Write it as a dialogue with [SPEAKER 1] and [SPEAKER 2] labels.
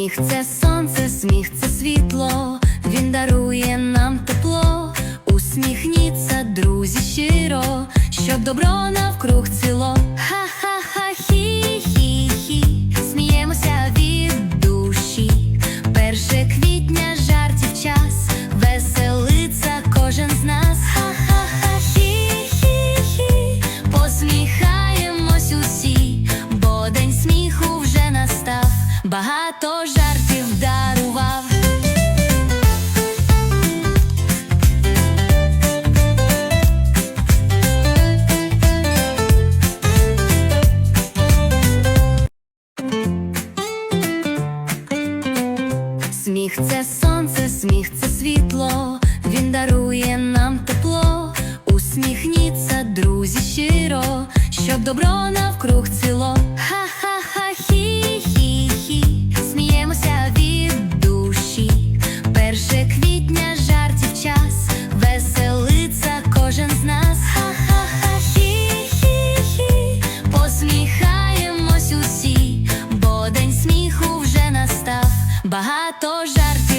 [SPEAKER 1] Сміх це сонце, сміх це світло, він дарує нам тепло, усміхніться, друзі, щиро, щоб добро навкруг ціло. багато жартів дарував. Сміх це сонце, сміх це світло, він дарує нам тепло, усміхніться, друзі, щиро, щоб добро навкруг ціло. Ха-ха! багато жертв.